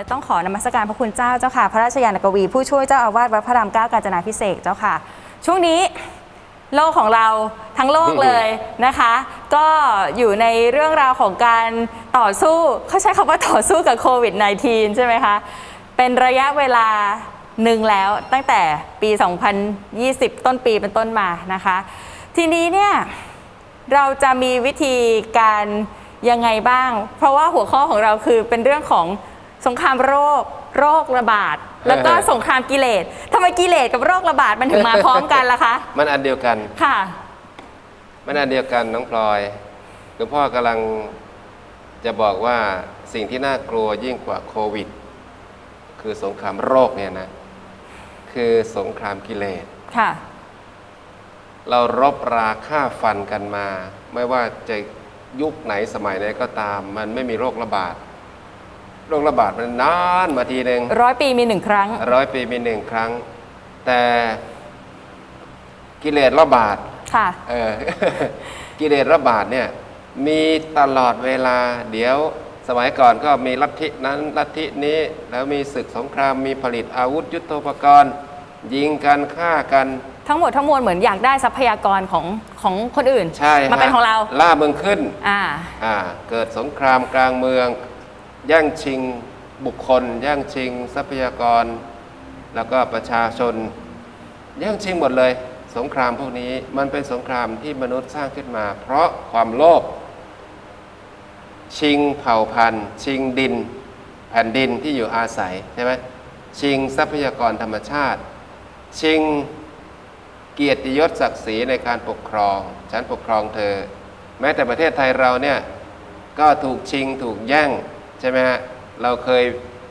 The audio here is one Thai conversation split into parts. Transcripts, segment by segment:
และต้องขอนมัสการพระคุณเจ้าเจ้าค่ะ พระราชยานกวี ผู้ช่วยเจ้าอาวาสวัดพระรามเก้ากาญจนาพิเศษกเจ้าค่ะ ช่วงนี้โลกของเราทั้งโลกเลยนะคะ ก็อยู่ในเรื่องราวของการต่อสู้เขาใช้คำว่าต่อสู้กับโควิด -19 ใช่ไหมคะ เป็นระยะเวลาหนึ่งแล้วตั้งแต่ปี 2020 ต้นปีเป็นต้นมานะคะ ทีนี้เนี่ยเราจะมีวิธีการยังไงบ้าง เพราะว่าหัวข้อของเราคือเป็นเรื่องของ สงครามโรค โรคระบาด แล้วก็สงครามกิเลสทำไมกิเลสกับโรคระบาดมันถึงมาพร้อมกันล่ะคะ มันอันเดียวกัน ค่ะ มันอันเดียวกันน้องพลอยหลวงพ่อกำลังจะบอกว่าสิ่งที่น่ากลัวยิ่งกว่าโควิด คือสงครามโรคเนี่ยนะ คือสงครามกิเลสค่ะ เรารบราฆ่าฟันกันมา ไม่ว่าจะยุคไหนสมัยไหนก็ตาม มันไม่มีโรคระบาด โรคระบาดมันนานมาทีหนึ่งร้อยปีมีหนึ่งครั้ง ร้อยปีมีหนึ่งครั้ง แต่กิเลสระบาดค่ะเออกิเลสระบาดเนี่ยมีตลอดเวลา เดี๋ยวสมัยก่อนก็มีลัทธินั้นลัทธินี้แล้วมีศึกสงครามมีผลิตอาวุธยุทโธปกรณ์ ยิงกันฆ่ากัน ทั้งหมดทั้งมวลเหมือนอยากได้ทรัพยากรของของคนอื่น ใช่มาเป็นฮะของเราล่าเมืองขึ้นอ่าอ่าเกิดสงครามกลางเมือง แย่งชิงบุคคล แย่งชิงทรัพยากร แล้วก็ประชาชน แย่งชิงหมดเลย สงครามพวกนี้มันเป็นสงครามที่มนุษย์สร้างขึ้นมา เพราะความโลภชิงเผ่าพันธุ์ ชิงดิน แผ่นดินที่อยู่อาศัยใช่ไหมชิงทรัพยากรธรรมชาติ ชิงเกียรติยศศักดิ์ศรีในการปกครอง ฉันปกครองเธอ แม้แต่ประเทศไทยเราเนี่ยก็ถูกชิงถูกแย่ง ใช่ไหมฮะเราเคย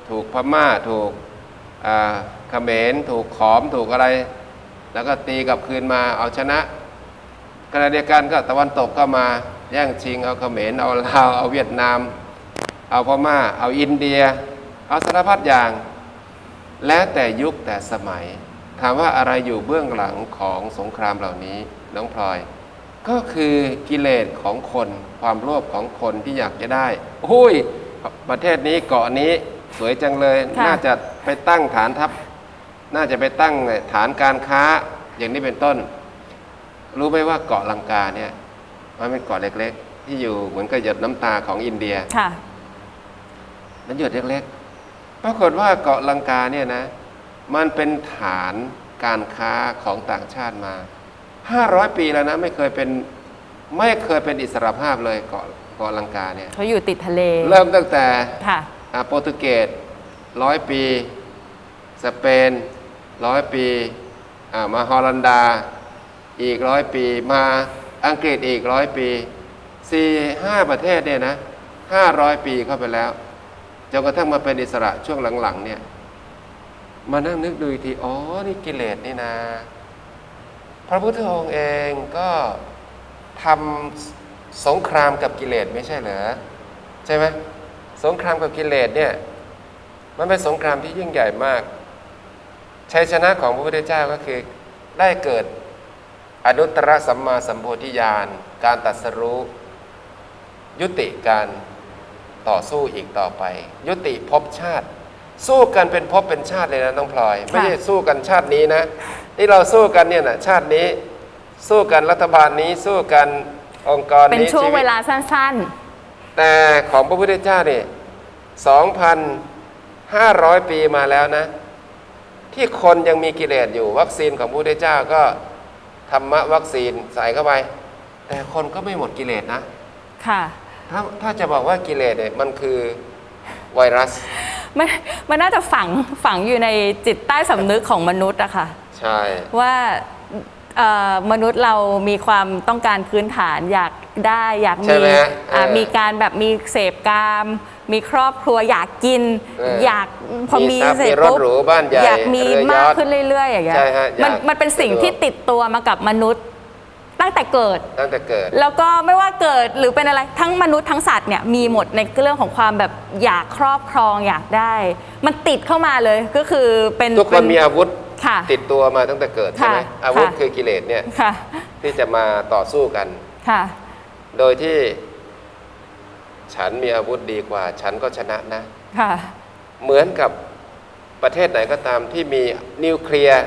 ถูกพม่าถูกเขมรถูกขอมถูกอะไร แล้วก็ตีกลับคืนมาเอาชนะขณะเดียวกันก็ตะวันตกก็มาแย่งชิงเอาเขมรเอาลาวเอาเวียดนาม เอาพม่า เอาอินเดีย เอาสารพัดอย่าง แล้วแต่ยุคแต่สมัย ถามว่าอะไรอยู่เบื้องหลังของสงครามเหล่านี้น้องพลอย ก็คือกิเลสของคนความโลภของคนที่อยากจะได้อุ้ย ประเทศนี้เกาะนี้สวยจังเลย ค่ะ น่าจะไปตั้งฐานทัพ น่าจะไปตั้งฐานการค้าอย่างนี้เป็นต้น รู้ไหมว่าเกาะลังกาเนี่ยมันเป็นเกาะเล็กๆ ที่อยู่เหมือนกับหยดน้ำตาของอินเดีย ค่ะ มันหยดเล็กๆ ปรากฏว่าเกาะลังกาเนี่ยนะ มันเป็นฐานการค้าของต่างชาติมา 500 ปีแล้วนะ ไม่เคยเป็นไม่เคยเป็นอิสรภาพเลยเกาะเกาะลังกาเนี่ยเขาอยู่ติดทะเลเริ่มตั้งแต่ค่ะอ่าโปรตุเกสร้อยปี สเปนร้อยปีอ่ามาฮอลันดาอีกร้อยปีมาอังกฤษอีกร้อยปีสี่ห้าประเทศเนี่ยนะห้าร้อยปีเข้าไปแล้วจนกระทั่งมาเป็นอิสระช่วงหลังๆเนี่ยมานั่งนึกดูอีกทีอ๋อนี่กิเลสนี่นะ พระพุทธองค์เองก็ทำ สงครามกับกิเลสไม่ใช่เหรอใช่ไหมสงครามกับกิเลสเนี่ยมันเป็นสงครามที่ยิ่งใหญ่มากชัยชนะของพระพุทธเจ้าก็คือได้เกิดอนุตตรสัมมาสัมโพธิญาณ การตัดสรู้ยุติการต่อสู้อีกต่อไป ยุติภพชาติ สู้กันเป็นภพเป็นชาติเลยนะน้องพลอย ไม่ใช่สู้กันชาตินี้นะที่เราสู้กันเนี่ยนะชาตินี้ สู้กันรัฐบาลนี้สู้กัน องค์กรเป็นนี้ช่วงชีตเวลาสั้นแต่ของพระพุทธเจ้าเนี่ย2,500 ปีมาแล้วนะ ที่คนยังมีกิเลสอยู่วัคซีนของพระพุทธเจ้าก็ธรรมะวัคซีนใส่เข้าไป แต่คนก็ไม่หมดกิเลสนะๆค่ะถ้าถ้าจะบอกว่ากิเลสเนี่ยมันคือไวรัส มันมันน่าจะฝังฝังอยู่ในจิตใต้สำนึกของมนุษย์อะค่ะ ใช่ ว่าเอ่อ มนุษย์เรามีความต้องการพื้นฐานอยากได้อยากใช่มีไหมฮะอ่าเออมีการแบบมีเสพกาม มีครอบครัวอยากกินเออออยากพอมีมีทรัพย์เสร็จมีรถปุ๊บหรูบ้านใหญ่อยากมีเรือยอชต์มากขึ้นเรื่อยๆอย่างเงี้ยใช่ฮะอยากมันมันเป็นสิ่งสะดวก ที่ติดตัวมากับมนุษย์ตั้งแต่เกิด ตั้งแต่เกิด แล้วก็ไม่ว่าเกิดหรือเป็นอะไรทั้งมนุษย์ทั้งสัตว์เนี่ยมีหมดในเรื่องของความแบบอยากครอบครองอยากได้ มันติดเข้ามาเลยก็คือเป็นทุกคเป็นมีอาวุธ ค่ะติดตัวมาตั้งแต่เกิดใช่ไหมค่ะอาวุธค่ะ คือกิเลสเนี่ยค่ะ ที่จะมาต่อสู้กัน ค่ะ โดยที่ ฉันมีอาวุธดีกว่า ฉันก็ชนะนะ ค่ะ เหมือนกับประเทศไหนก็ตามที่มีนิวเคลียร์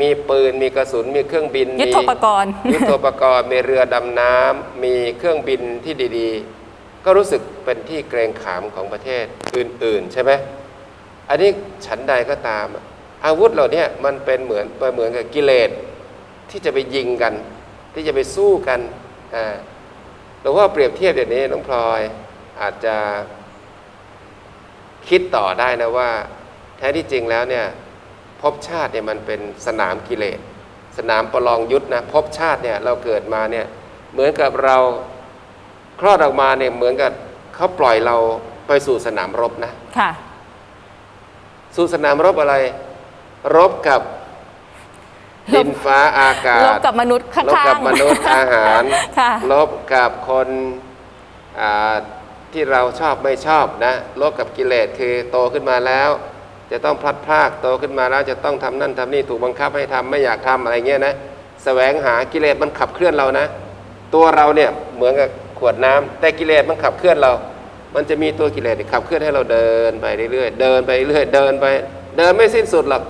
มีปืน มีกระสุน มีเครื่องบินยุทโธปกรณ์ มียุทโธปกรณ์ มีเรือดำน้ำมีเครื่องบินที่ดีๆ ก็รู้สึกเป็นที่เกรงขามของประเทศอื่นๆ ใช่ไหมอันนี้ฉันใดก็ตามอาวุธเหล่าเนี้มันเป็นเหมือนเหมือนกับกิเลสที่จะไปยิงกัน ที่จะไปสู้กันอ่าหลวงพ่อเปรียบเทียบอย่างนี้น้องพลอยอาจจะคิดต่อได้นะว่า แท้ที่จริงแล้วเนี่ยภพชาติเนี่ยมันเป็นสนามกิเลสสนามประลองยุทธนะภพชาติเนี่ยเราเกิดมาเนี่ยเหมือนกับเราคลอดออกมาเนี่ยเหมือนกับเขาปล่อยเราไปสู่สนามรบนะค่ะ สู่สนามรบอะไร รบกับดินฟ้าอากาศลบกับมนุษย์ข้างลบๆกับมนุษย์อาหารค่ะลบกับคนอ่าที่เราชอบไม่ชอบนะลบกับกิเลสคือโตขึ้นมาแล้ว จะต้องพลัดพรากโตขึ้นมาแล้วจะต้องทำนั่นทำนี่ถูกบังคับให้ทำไม่อยากทำอะไรเงี้ยนะแสวงหากิเลสมันขับเคลื่อนเรานะ ตัวเราเนี่ยเหมือนกับขวดน้ำแต่กิเลสมันขับเคลื่อนเรา มันจะมีตัวกิเลสที่ขับเคลื่อนให้เราเดินไปเรื่อยๆเดินไปเรื่อยๆเดินไป เดินไม่สิ้นสุดหรอก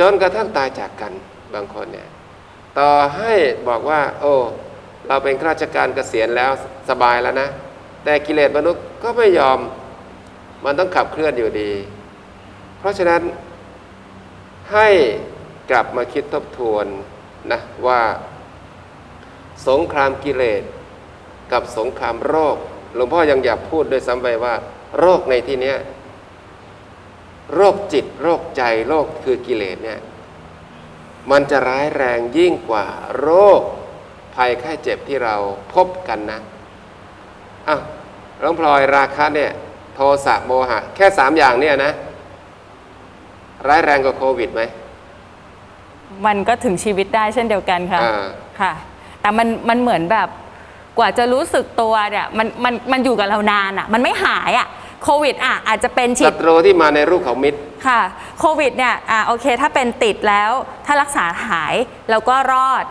จนกระทั่งตายจากกันบางคนเนี่ยต่อให้บอกว่า โอ้เราเป็นข้าราชการเกษียณแล้วสบายแล้วนะ แต่กิเลสมนุษย์ก็ไม่ยอมมันต้องขับเคลื่อนอยู่ดี เพราะฉะนั้นให้กลับมาคิดทบทวนนะว่า สงครามกิเลสกับสงครามโรค หลวงพ่อยังอยากพูดด้วยซ้ำไปว่า โรคในที่เนี้ย โรคจิตโรคใจโรคคือกิเลสเนี่ยมันจะร้ายแรงยิ่งกว่าโรคภัยไข้เจ็บที่เราพบกันนะอ้าวน้องพลอยราคะเนี่ยโทสะโมหะ แค่สามอย่างเนี่ยนะ ร้ายแรงกว่าโควิดไหมมันก็ถึงชีวิตได้เช่นเดียวกันค่ะอ่าค่ะ แต่มันมันเหมือนแบบกว่าจะรู้สึกตัวเนี่ยมันมันมันอยู่กับเรานานอะ มันไม่หายอะ โควิดอะอาจจะเป็นฉีศัด ตรูที่มาในรูปของมิตร ค่ะโควิดเนี่ยอ่าโอเคถ้าเป็นติดแล้วถ้ารักษาหายเราก็รอด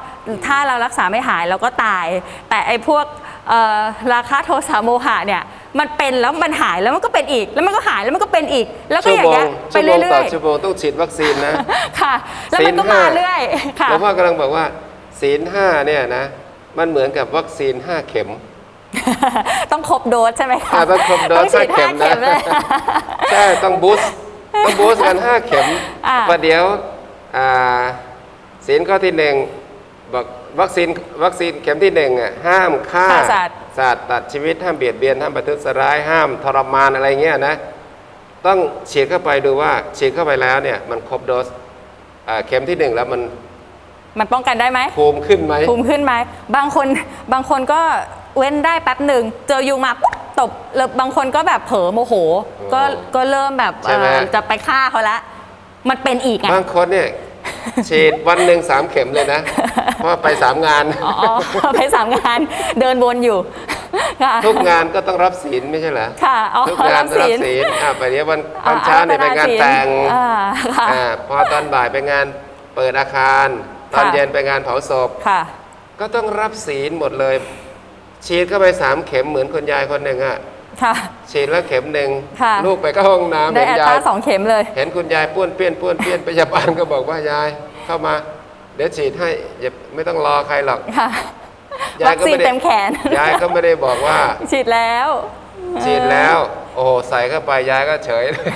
ถ้าเรารักษาไม่หายเราก็ตาย แต่ไอ้พวกเอ่อราคะโทสะโมหะเนี่ยมันเป็นแล้วมันหายแล้วมันก็เป็นอีก แล้วมันก็หายแล้วมันก็เป็นอีก แล้วก็ชั่วอย่างโมเงี้งยไปชั่วโมงเรื่ต่ออยชั่วโมงต้องฉีดวัคซีนนะๆค่ะ แล้วมันก็ศีลห้มาเรื่อยค่ะ หลวงพ่อกำลังบอกว่าศีลห้าเนี่ยนะ มันเหมือนกับวัคซีนห้าเข็ม ต้องครบโดสใช่ไหมคะอ่าต้องครบโดสต้องฉีดห้าห้าเข็เข็มมนะเลยใช่ต้องบูสต์ต้องบูสต์กันห้าเข็มอ่าประเดี๋ยวอ่าศีลข้อที่หนึ่งบอกวัคซีนวัคซีนเข็มที่หนึ่งอะห้ามฆ่าฆ่าสัตว์สัตว์ตัดชีวิตห้ามเบียดเบียนห้ามประทุษร้ายห้ามทรมานอะไรเงี้ยนะต้องฉีดเข้าไปดูว่าฉีดเข้าไปแล้วเนี่ยมันครบโดสอ่าเข็มที่หนึ่งแล้วมันมันป้องกันได้ไหมภูมิขึ้นไหมภูมิขึ้นไหมบางคนบางคนก็ เว้นได้แป๊บหนึ่งเจอยุงมาปุ๊บตบแล้วบางคนก็แบบเผลอโมโห ก็ก็เริ่มแบบใช่ไหม เอ่อจะไปฆ่าเขาละ มันเป็นอีกไง บางคนเนี่ย ฉีดวันหนึ่งสามเข็มเลยนะ เพราะว่าไปสามงาน อ๋อ ไปสามงานเดินวนอยู่ ค่ะ ทุกงานก็ต้องรับศีลไม่ใช่เหรอค่ะอ๋อทุกงานรับต้องรับศีลศีลอะไปเดี๋ยววันอ่าตอนเช้าเนี่ยไปงานอารัธนาศีลแต่งอ่าค่ะ อ่าพอตอนบ่ายไปงานเปิดอาคาร ตอนค่ะ เย็นไปงานเผาศพ ค่ะ ก็ต้องรับศีลหมดเลย ฉีดเข้าไปสามเข็มเหมือนคุณยายคนหนึ่งอะค่ะ ฉีดแล้วเข็มหนึ่งค่ะ ลูกไปเข้าห้องน้ำได้เห็นแอตยาตายสองเข็มเลย เห็นคุณยายป้วนเปี้ยนป้วนเปี้ยนพยาบาลก็บอกว่ายายเข้ามา เดี๋ยวฉีดให้อย่าไม่ต้องรอใครหรอก ค่ะยาวัยคก็ซีนไม่ได้ เต็มแขน ยายก็ไม่ได้บอกว่า ฉีดแล้ว ฉีดแล้ว โอ้โหใส่เข้าไปยายก็เฉยเลย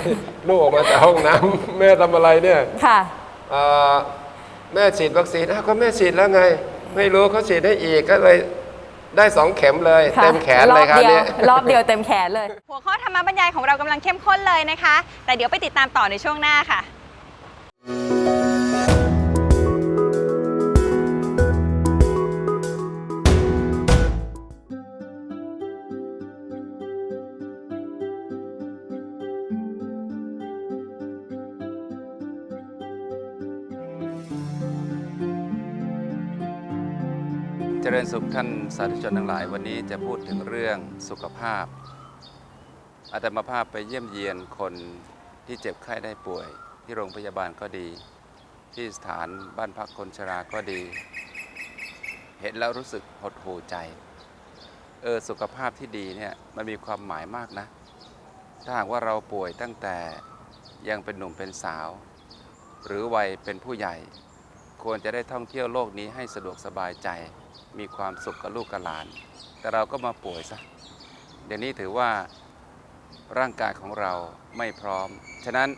ลูกออกมาจากห้องน้ำแม่ทำอะไรเนี่ย ค่ะ เอ่อแม่ฉีดวัคซีนอ้าวก็แม่ฉีดแล้วไง ไม่รู้เขาฉีดให้อีกก็เลย ได้สองเข็มเลยค่ะเต็มแขนเลยครับรอบเดียวเนี่ย รอบเดียวเต็มแขนเลย หัวข้อธรรมบรรยายของเรากำลังเข้มข้นเลยนะคะ แต่เดี๋ยวไปติดตามต่อในช่วงหน้าค่ะ สุขท่านสาธุชนทั้งหลาย วันนี้จะพูดถึงเรื่องสุขภาพ อาตมาภาพไปเยี่ยมเยียนคนที่เจ็บไข้ได้ป่วย ที่โรงพยาบาลก็ดี ที่สถานบ้านพักคนชราก็ดี เห็นแล้วรู้สึกหดหู่ใจ เออสุขภาพที่ดีเนี่ยมันมีความหมายมากนะ ถ้าหากว่าเราป่วยตั้งแต่ยังเป็นหนุ่มเป็นสาว หรือวัยเป็นผู้ใหญ่ ควรจะได้ท่องเที่ยวโลกนี้ให้สะดวกสบายใจ มีความสุขกับลูกกับหลาน แต่เราก็มาป่วยซะเดี๋ยวนี้ถือว่าร่างกายของเราไม่พร้อม ฉะนั้น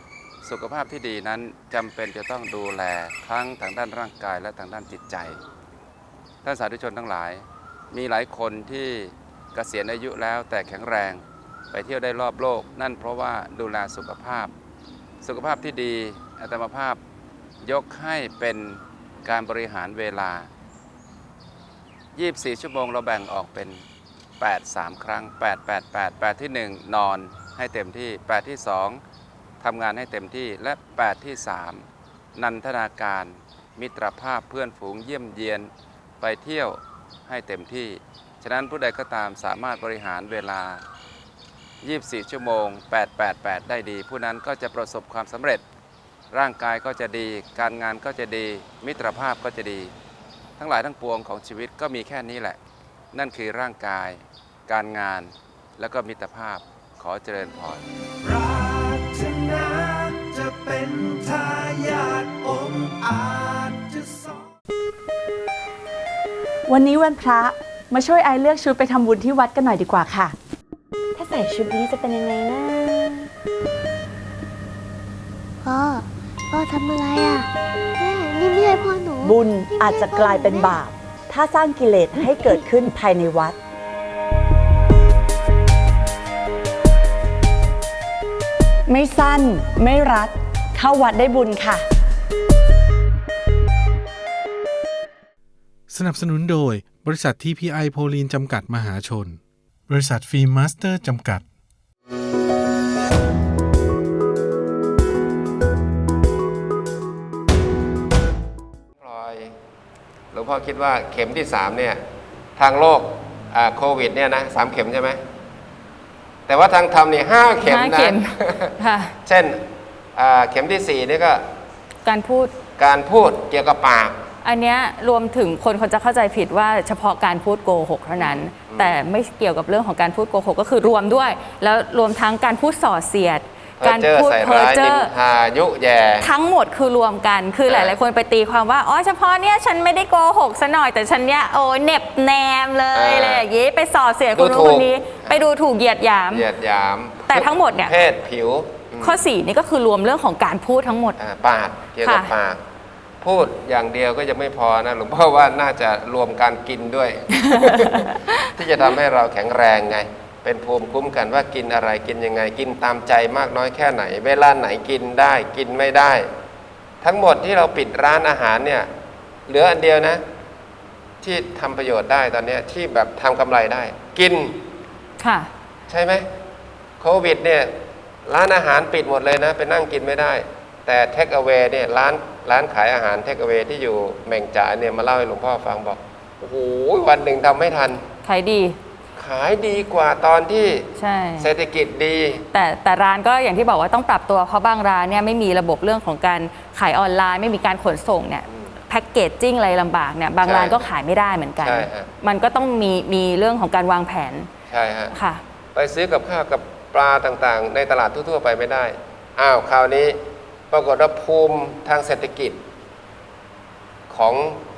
สุขภาพที่ดีนั้นจำเป็นจะต้องดูแลทั้งทางด้านร่างกายและทางด้านจิตใจ ท่านสาธุชนทั้งหลาย มีหลายคนที่เกษียณอายุแล้วแต่แข็งแรงไปเที่ยวได้รอบโลก นั่นเพราะว่าดูแลสุขภาพ สุขภาพที่ดีอัตมภาพยกให้เป็นการบริหารเวลา 24 ชั่วโมงเราแบ่งออกเป็น 8 3 ครั้ง 8 8 8 8 ที่ 1 นอนให้เต็มที่ 8 ที่ 2ทำงานให้เต็มที่และ 8 ที่ 3 นันทนาการ มิตรภาพเพื่อนฝูงเยี่ยมเยียนไปเที่ยวให้เต็มที่ ฉะนั้นผู้ใดก็ตามสามารถบริหารเวลา 24 ชั่วโมง 888 ได้ดี ผู้นั้นก็จะประสบความสำเร็จ ร่างกายก็จะดี การงานก็จะดี มิตรภาพก็จะดี ทั้งหลายทั้งปวงของชีวิตก็มีแค่นี้แหละ นั่นคือร่างกาย การงาน แล้วก็มิตรภาพขอเจริญพรปรารถนาจะเป็นทายาทองค์อาจจะสอนวันนี้วันพระมาช่วยไอเลือกชุดไปทำบุญที่วัดกันหน่อยดีกว่าค่ะ ถ้าใส่ชุดนี้จะเป็นยังไงนะพ่อพ่อทำอะไรอะแม่ นี่ไม่ใช่พ่อหนูบุญอาจจะกลายเป็นบาป ถ้าสร้างกิเลสให้เกิดขึ้นภายในวัด ไม่สั้นไม่รัด เข้าวัดได้บุญค่ะ สนับสนุนโดยบริษัทที่พีไอโพลีนจำกัดมหาชน บริษัทฟิล์มมาสเตอร์จำกัด พ่อคิดว่าเข็มที่สามเนี่ยทางโลกอ่าโควิดเนี่ยนะสามเข็มใช่ไหมแต่ว่าทางธรรมนี่ห้าเข็มห้านะเข็มค่ะเช่นอ่าเข็มที่สี่นี่ก็ การพูดการพูดเกี่ยวกับปาก อันเนี้ยรวมถึงคนเขาจะเข้าใจผิดว่าเฉพาะการพูดโกหกเท่านั้น แต่ไม่เกี่ยวกับเรื่องของการพูดโกหกก็คือรวมด้วย แล้วรวมทั้งการพูดส่อเสียดเพ้ กาอรเจอพูดใส่เพ้อร้ายเจนิอนทายุแย่ทั้งหมดคือรวมกัน คือหอ่าลาย ๆ คนไปตีความว่า อ๋อ เฉพาะเนี้ยฉันไม่ได้โกหกซะหน่อย แต่ฉันเนี้ยโอ้ยเหน็บแนมเลยอะไรอย่างงี้ไปส่อเสียดคนนู้นคนนี้ ไปดูถูกเหยียดหยาม เหยียดหยาม แต่ทั้งหมดเนี่ย เพศผิวอืมข้อ4นี่ก็คือรวมเรื่องของการพูดทั้งหมดอ่าปากเกี่ยวกับค่ะปากพูดอย่างเดียวก็ยังไม่พอนะหลวงพ่อว่าน่าจะรวมการกินด้วย ที่จะทำให้เราแข็งแรงไง เป็นภูมิคุ้มกันว่ากินอะไรกินยังไงกินตามใจมากน้อยแค่ไหน เวลาไหนกินได้กินไม่ได้ ทั้งหมดที่เราปิดร้านอาหารเนี่ยเหลืออันเดียวนะ ที่ทำประโยชน์ได้ตอนเนี้ยที่แบบทำกำไรได้ กินค่ะใช่ไหมโควิดเนี่ยร้านอาหารปิดหมดเลยนะ ไปนั่งกินไม่ได้ แต่เทคเอา a y เนี่ยร้านร้านขายอาหารเทคเอา a y ที่อยู่แม่งจ่าเนี่ยมาเล่าให้หลวงพ่อฟังบอกโอ้โหวันหนึ่งทำไม่ทันขายดี ขายดีกว่าตอนที่ใช่ เศรษฐกิจดี แต่แต่ร้านก็อย่างที่บอกว่าต้องปรับตัวเพราะบางร้านเนี่ยไม่มีระบบเรื่องของการขายออนไลน์ ไม่มีการขนส่งเนี่ยแพ็กเกจจิ้งอะไรลำบากเนี่ยบางใช่ร้านก็ขายไม่ได้เหมือนกัน ใช่ฮะ มันก็ต้องมีมีเรื่องของการวางแผนใช่ฮะ ค่ะ ไปซื้อกับข้าวกับปลาต่างๆ ในตลาดทั่วๆไปไม่ได้ อ้าวคราวนี้ปรากฏว่าภูมิทางเศรษฐกิจ ของ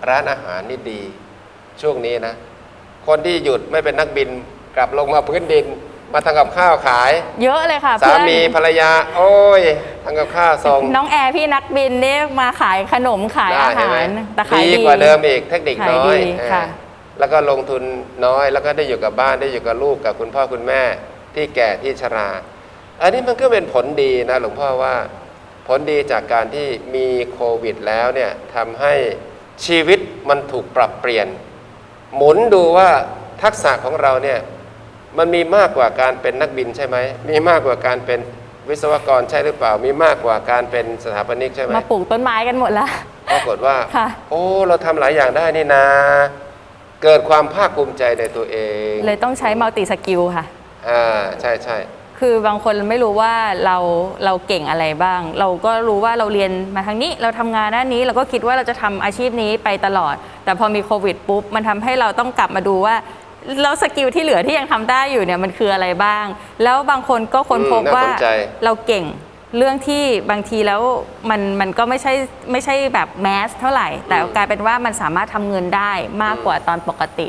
ร้านอาหารนี่ดี ช่วงนี้นะ คนที่หยุดไม่เป็นนักบินกลับลงมาพื้นดิน มาทำกับข้าวขาย เยอะเลยค่ะสาเพื่อนมีภรรยา โอ้ยทำกับข้าวส่งน้องแอร์พี่นักบินเนี่ยมาขายขนมขายได้อาเห็นหาไหมรแต่ขายดี ดีกว่าเดิมอีกเทคนิคขายน้อยดีเออค่ะแล้วก็ลงทุนน้อยแล้วก็ได้อยู่กับบ้านได้อยู่กับลูกกับคุณพ่อคุณแม่ ที่แก่ที่ชรา อันนี้มันก็เป็นผลดีนะหลวงพ่อว่า ผลดีจากการที่มีโควิดแล้วเนี่ยทำให้ชีวิตมันถูกปรับเปลี่ยน หมุนดูว่าทักษะของเราเนี่ยมันมีมากกว่าการเป็นนักบินใช่ไหม มีมากกว่าการเป็นวิศวกรใช่หรือเปล่า มีมากกว่าการเป็นสถาปนิกใช่ไหมมาปลูกต้นไม้กันหมดแล้วปรากฏว่าค่ะโอ้ เราทำหลายอย่างได้นี่นาเกิดความภาคภูมิใจในตัวเอง เลยต้องใช้มัลติสกิลค่ะ อ่า ใช่ใช่ คือบางคนไม่รู้ว่าเราเราเก่งอะไรบ้าง เราก็รู้ว่าเราเรียนมาทางนี้ เราทำงานด้านนี้ เราก็คิดว่าเราจะทำอาชีพนี้ไปตลอด แต่พอมีโควิดปุ๊บมันทำให้เราต้องกลับมาดูว่าแล้วสกิลที่เหลือที่ยังทำได้อยู่เนี่ยมันคืออะไรบ้าง แล้วบางคนก็ค้นพบอืมน่าว่าสนใจเราเก่งเรื่องที่บางทีแล้วมันมันก็ไม่ใช่ไม่ใช่แบบแมสเท่าไหร่ แต่กลายเป็นว่ามันสามารถทำเงินได้มากกว่าตอนปกติ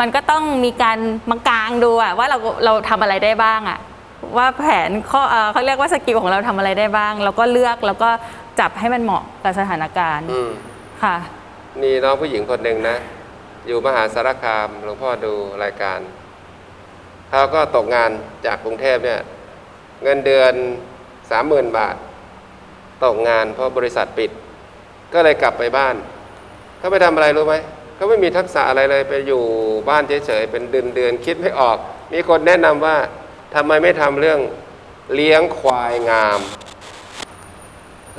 มันก็ต้องมีการมังกลางดูอะว่าเราเราทำอะไรได้บ้างอะ ว่าแผนข้อเอ่อเขาเรียกว่าสกิลของเราทำอะไรได้บ้าง แล้วก็เลือกแล้วก็จับให้มันเหมาะกับสถานการณ์อืมค่ะ มีน้องผู้หญิงคนหนึ่งนะ อยู่มหาสารคามหลวงพ่อดูรายการเขาก็ตกงานจากกรุงเทพเนี่ย เงินเดือนสามหมื่นบาท ตกงานเพราะบริษัทปิด ก็เลยกลับไปบ้านเขาไปทำอะไรรู้ไหมเขาไม่มีทักษะอะไรเลยไปอยู่บ้านเฉยๆเป็นเดือนเดือนๆคิดไม่ออก มีคนแนะนำว่า ทำไมไม่ทำเรื่องเลี้ยงควายงาม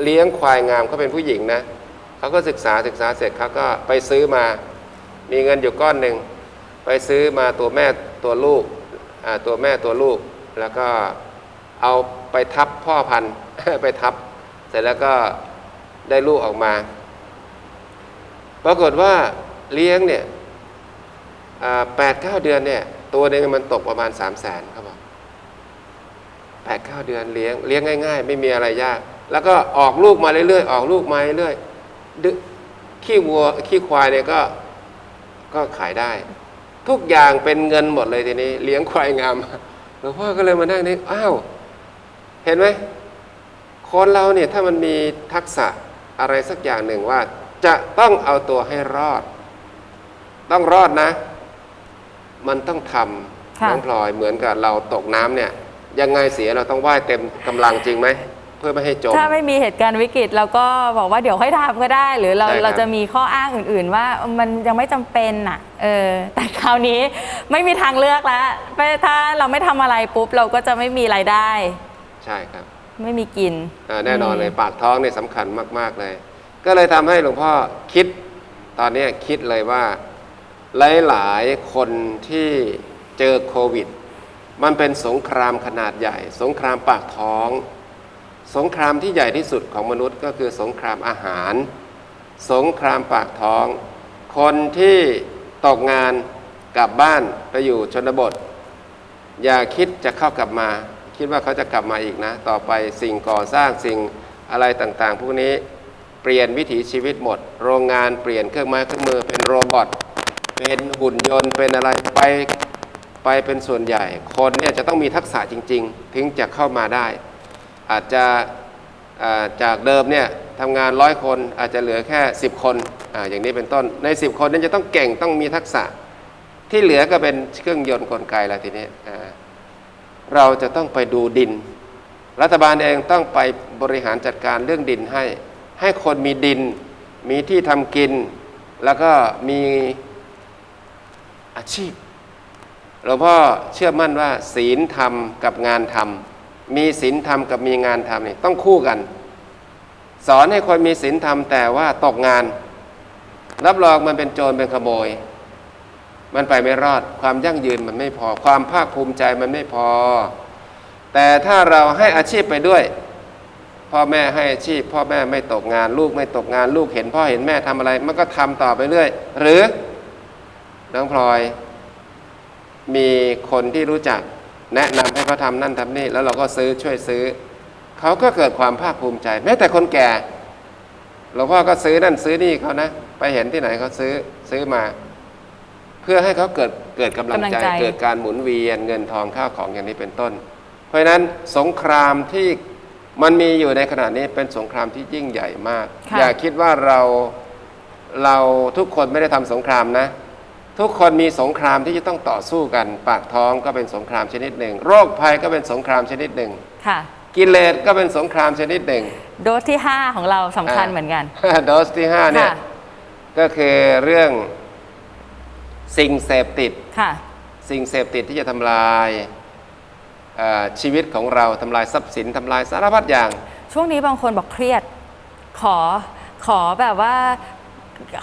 เลี้ยงควายงามเขาเป็นผู้หญิงนะเขาก็ศึกษาศึกษาเสร็จเขาก็ไปซื้อมา มีเงินอยู่ก้อนหนึ่งไปซื้อมาตัวแม่ตัวลูกตัวแม่ตัวลูก แล้วก็เอาไปทับพ่อพันธุ์ไปทับ เสร็จแล้วก็ได้ลูกออกมา ปรากฏว่าเลี้ยงเนี่ยแปดเก้าเดือนเนี่ย ตัวหนึงมันตกประมาณสามแสน เขาบอกแปดเก้าเดือนเลี้ยงเลี้ยงง่าย ๆ ไม่มีอะไรยาก แล้วก็ออกลูกมาเรื่อยๆออกลูกมาเรื่อยๆดึขี้วัวขี้ควายเนี่ยก็ก็ขายได้ ทุกอย่างเป็นเงินหมดเลยทีนี้ เลี้ยงควายงามหลวงพ่อก็เลยมานั่งนึกอ้าวเห็นไหมคนเราเนี่ยถ้ามันมีทักษะอะไรสักอย่างหนึ่งว่า จะต้องเอาตัวให้รอด ต้องรอดนะ มันต้องทำค่ะน้องพลอยเหมือนกับเราตกน้ำเนี่ย ยังไงเสียเราต้องว่ายเต็มกำลังจริงไหม เพื่อไม่ให้จม ถ้าไม่มีเหตุการณ์วิกฤตเราก็บอกว่าเดี๋ยวค่อยทำก็ได้ หรือเราใช่ครับ เราจะมีข้ออ้างอื่น ๆ ว่ามันยังไม่จำเป็นน่ะเออแต่คราวนี้ไม่มีทางเลือกแล้วถ้าเราไม่ทำอะไรปุ๊บเราก็จะไม่มีรายได้ ใช่ครับไม่มีกิน อ่าแน่นอนเลยปากท้องเนี่ยสำคัญมาก ๆ เลย ก็เลยทำให้หลวงพ่อคิดตอนเนี้ยคิดเลยว่า หลาย ๆ คนที่เจอโควิด มันเป็นสงครามขนาดใหญ่ สงครามปากท้อง สงครามที่ใหญ่ที่สุดของมนุษย์ก็คือสงครามอาหาร สงครามปากท้อง คนที่ตกงานกลับบ้านไปอยู่ชนบท อย่าคิดจะเข้ากลับมา คิดว่าเขาจะกลับมาอีกนะ ต่อไปสิ่งก่อสร้างสิ่งอะไรต่างๆ พวกนี้เปลี่ยนวิถีชีวิตหมด โรงงานเปลี่ยนเครื่องไม้เครื่องมือเป็นโรบอทเป็นหุ่นยนต์เป็นอะไรไป ไปเป็นส่วนใหญ่ คนเนี่ยจะต้องมีทักษะจริง ๆ ถึงจะเข้ามาได้ อาจจะาจากเดิมเนี่ยทำงานร้อยคนอาจจะเหลือแค่ 10 คนออย่างนี้เป็นต้นใน 10 คนนั้นจะต้องเก่งต้องมีทักษะที่เหลือก็เป็นเครื่องยนต์กลไกแล้วทีนี้เราจะต้องไปดูดิน รัฐบาลเองต้องไปบริหารจัดการเรื่องดินให้ ให้คนมีดิน มีที่ทำกิน แล้วก็มีอาชีพ หลวงพ่อเชื่อมั่นว่า ศีลธรรมกับงานธรรม มีศีลธรรมกับมีงานธรรมนี่ต้องคู่กัน สอนให้คนมีศีลธรรมแต่ว่าตกงาน รับรองมันเป็นโจรเป็นขโมย มันไปไม่รอดความยั่งยืนมันไม่พอ ความภาคภูมิใจมันไม่พอ แต่ถ้าเราให้อาชีพไปด้วย พ่อแม่ให้อาชีพ พ่อแม่ไม่ตกงาน ลูกไม่ตกงาน ลูกเห็นพ่อเห็นแม่ทำอะไร มันก็ทำต่อไปเรื่อย หรือน้องพลอย มีคนที่รู้จักแนะนำให้เขาทำนั่นทำนี่แล้วเราก็ซื้อช่วยซื้อ เขาก็เกิดความภาคภูมิใจ แม้แต่คนแก่หลวงพ่อก็ซื้อนั่นซื้อนี่เขานะ ไปเห็นที่ไหนเขาซื้อซื้อมา เพื่อให้เขาเกิดเกิดกำลังใจกำลังใจ เกิดการหมุนเวียนเงินทองข้าวของอย่างนี้เป็นต้น เพราะฉะนั้นสงครามที่มันมีอยู่ในขณะนี้เป็นสงครามที่ยิ่งใหญ่มากค่ะอย่าคิดว่าเราเราทุกคนไม่ได้ทำสงครามนะ ทุกคนมีสงครามที่จะต้องต่อสู้กัน ปากท้องก็เป็นสงครามชนิดหนึ่ง โรคภัยก็เป็นสงครามชนิดหนึ่ง ค่ะ กิเลสก็เป็นสงครามชนิดหนึ่ง โดสที่ 5 ของเราสำคัญเหมือนกัน โดสที่ห้าเนี่ยค่ะ ก็คือเรื่องสิ่งเสพติด ค่ะ สิ่งเสพติดที่จะทำลายเอ่อชีวิตของเราทำลายทรัพย์สินทำลายสารพัดอย่าง ช่วงนี้บางคนบอกเครียด ขอขอแบบว่า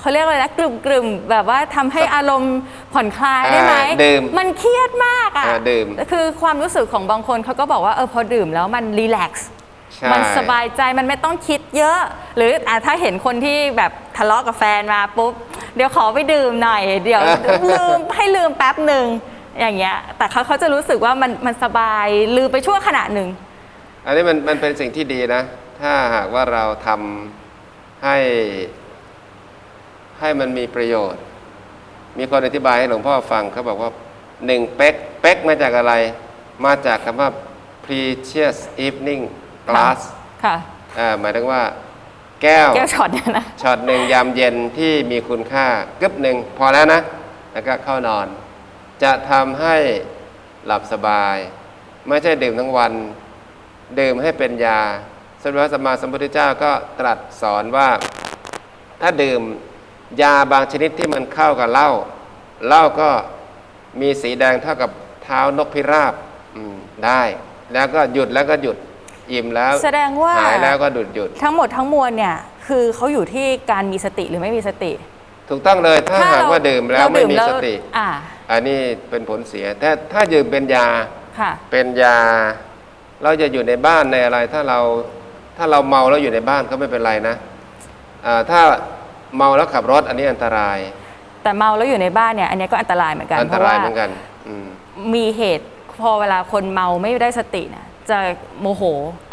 เขาเรียกอะไรนะกลุ่มกลุ่มๆแบบว่าทำให้อารมณ์ผ่อนคลายได้ไหมอ่าดื่มมันเครียดมากอะอ่าดื่ม คือความรู้สึกของบางคนเขาก็บอกว่าเออพอดื่มแล้วมันรีแลกซ์ ใช่ มันสบายใจมันไม่ต้องคิดเยอะ หรืออะถ้าเห็นคนที่แบบทะเลาะกับแฟนมาปุ๊บ เดี๋ยวขอไปดื่มหน่อย เดี๋ยว ลืมให้ลืมแป๊บหนึ่งอย่างเงี้ย แต่เขาเขาจะรู้สึกว่ามันมันสบายลืมไปชั่วขณะหนึ่ง อันนี้มันมันเป็นสิ่งที่ดีนะ ถ้าหากว่าเราทำให้ ให้มันมีประโยชน์ มีคนอธิบายให้หลวงพ่อฟังเขาบอกว่าหนึ่งเป๊กเป๊กมาจากอะไร มาจากคำว่า precious evening glass ค่ะอ่าหมายถึงว่า แก้วแก้วช็อตเนี่ยนะช็อตหนึ่งยามเย็นที่มีคุณค่ากึบหนึ่งพอแล้วนะ แล้วก็เข้านอน จะทำให้หลับสบาย ไม่ใช่ดื่มทั้งวัน ดื่มให้เป็นยาสมเด็จพระสัมมาสัมพุทธเจ้าก็ตรัสสอนว่าถ้าดื่ม ยาบางชนิดที่มันเข้ากับเหล้าเหล้าก็มีสีแดงเท่ากับเท้านกพิราบอืมได้ แล้วก็หยุดแล้วก็หยุดอิ่มแล้วแสดงว่าหายแล้วก็หยุดหยุดทั้งหมดทั้งมวลเนี่ยคือเขาอยู่ที่การมีสติหรือไม่มีสติ ถูกต้องเลยถ้าหากว่าดื่มแล้วเราไม่ดื่มีแล้วสติอ่าอันนี้เป็นผลเสียแต่ถ้าดื่มเป็นยาค่ะเป็นยา เราจะอยู่ในบ้านในอะไร ถ้าเราถ้าเราเมาแล้วอยู่ในบ้านก็ไม่เป็นไรนะอ่าถ้า เมาแล้วขับรถอันนี้อันตราย แต่เมาแล้วอยู่ในบ้านเนี่ยอันเนี้ยก็อันตรายเหมือนกันอันเพตราะรายว่าเหมือนกันอืมมีเหตุพอเวลาคนเมาไม่ได้สติเนี่ยจะโมโห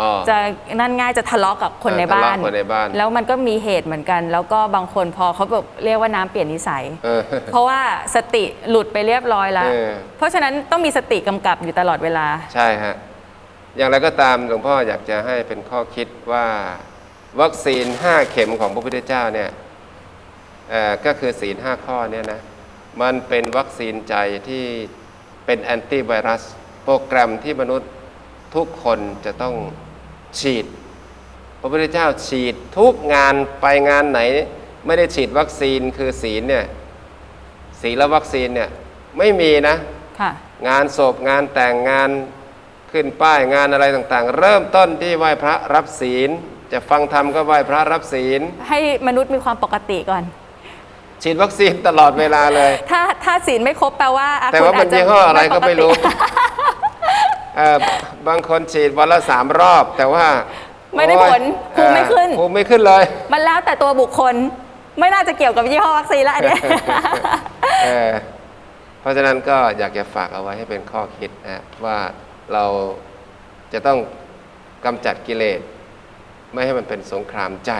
อ๋อจะนั่นง่ายจะทะเลาะกับคนเออในบ้านทะเลาะคนในบ้าน แล้วมันก็มีเหตุเหมือนกัน แล้วก็บางคนพอเขาแบบเรียกว่าน้ำเปลี่ยนนิสัยเออเพราะว่าสติหลุดไปเรียบร้อยแล้วเออเพราะฉะนั้นต้องมีสติกำกับอยู่ตลอดเวลา ใช่ฮะ อย่างไรก็ตามหลวงพ่ออยากจะให้เป็นข้อคิดว่า วัคซีน 5 เข็มของพระพุทธเจ้าเนี่ยเอ่อ ก็คือศีล5ข้อเนี่ยนะมันเป็นวัคซีนใจที่เป็นแอนตี้ไวรัส โปรแกรมที่มนุษย์ทุกคนจะต้องฉีด พระพุทธเจ้าฉีดทุกงานไปงานไหน ไม่ได้ฉีดวัคซีนคือศีลเนี่ยศีลและวัคซีนเนี่ยไม่มีนะค่ะงานศพงานแต่งงานขึ้นป้ายงานอะไรต่างๆ เริ่มต้นที่ไหว้พระรับศีล จะฟังธรรมก็ไหว้พระรับศีล ให้มนุษย์มีความปกติก่อน ฉีดวัคซีนตลอดเวลาเลย ถ้าถ้าศีลไม่ครบแปลว่าอะแต่ว่าคุณมันจจยี่ห้ออะไรก็ไม่รู้ปกติ เอ่อบางคนฉีดวันละสามรอบ แต่ว่าไม่ได้ผลโอ้ยภูมิไม่ขึ้น เอ่อภูมิไม่ขึ้นเลย มันแล้วแต่ตัวบุคคลไม่น่าจะเกี่ยวกับยี่ห้อวัคซีนละอันเนี้ย เออเพราะฉะนั้นก็อยากจะฝากเอาไว้ให้เป็นข้อคิดนะว่าเราจะต้องกำจัดกิเลส ไม่ให้มันเป็นสงครามใจ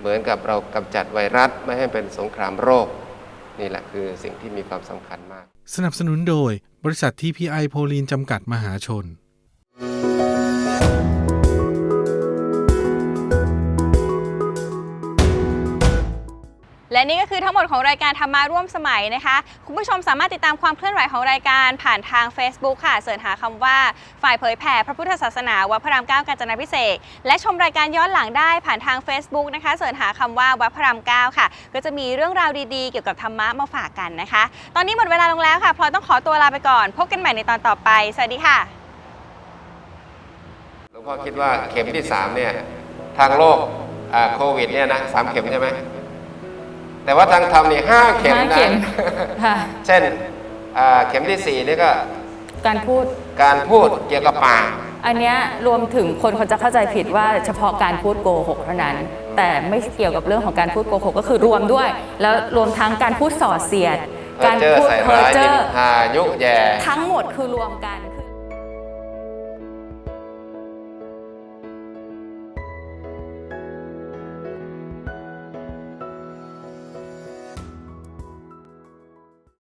เหมือนกับเรากำจัดไวรัสไม่ให้เป็นสงครามโรค นี่แหละคือสิ่งที่มีความสำคัญมาก สนับสนุนโดยบริษัท TPI โพลีนจำกัดมหาชน และนี่ก็คือทั้งหมดของรายการธรรมาร่วมสมัยนะคะ คุณผู้ชมสามารถติดตามความเคลื่อนไหวของรายการผ่านทาง Facebook ค่ะเสิร์ชหาคำว่าฝ่ายเผยแผ่พระพุทธศาสนาวัดพระรามเก้ากาญจนาพิเศษและชมรายการย้อนหลังได้ผ่านทาง Facebook นะคะเสิร์ชหาคำว่าวัดพระรามเก้าค่ะ ก็จะมีเรื่องราวดีๆ เกี่ยวกับธรรมะมาฝากกันนะคะ ตอนนี้หมดเวลาลงแล้วค่ะพลอยต้องขอตัวลาไปก่อน พบกันใหม่ในตอนต่อไป สวัสดีค่ะหลวงพ่อคิดว่าเข็มที่สามเนี่ยทางโลกโควิดเนี่ยนะสามเข็มใช่ไหม แต่ว่าทางธรรมนี่ห้าเข็มห้านะเข็มค่ะ เช่นอ่าเข็มที่สี่นี่ก็การพูด การพูดเกี่ยวกับปากอันเนี้ยรวมถึงคนเขาจะเข้าใจผิดว่าเฉพาะการพูดโกหกเท่านั้น แต่ไม่เกี่ยวกับเรื่องของการพูดโกหกก็คือรวมด้วย แล้วรวมทั้งการพูดส่อเสียดเพ้อการเจ้อพูดใส่เพ้อร้ายเจ้นิอนทายุแย่ ทั้งหมดคือรวมกัน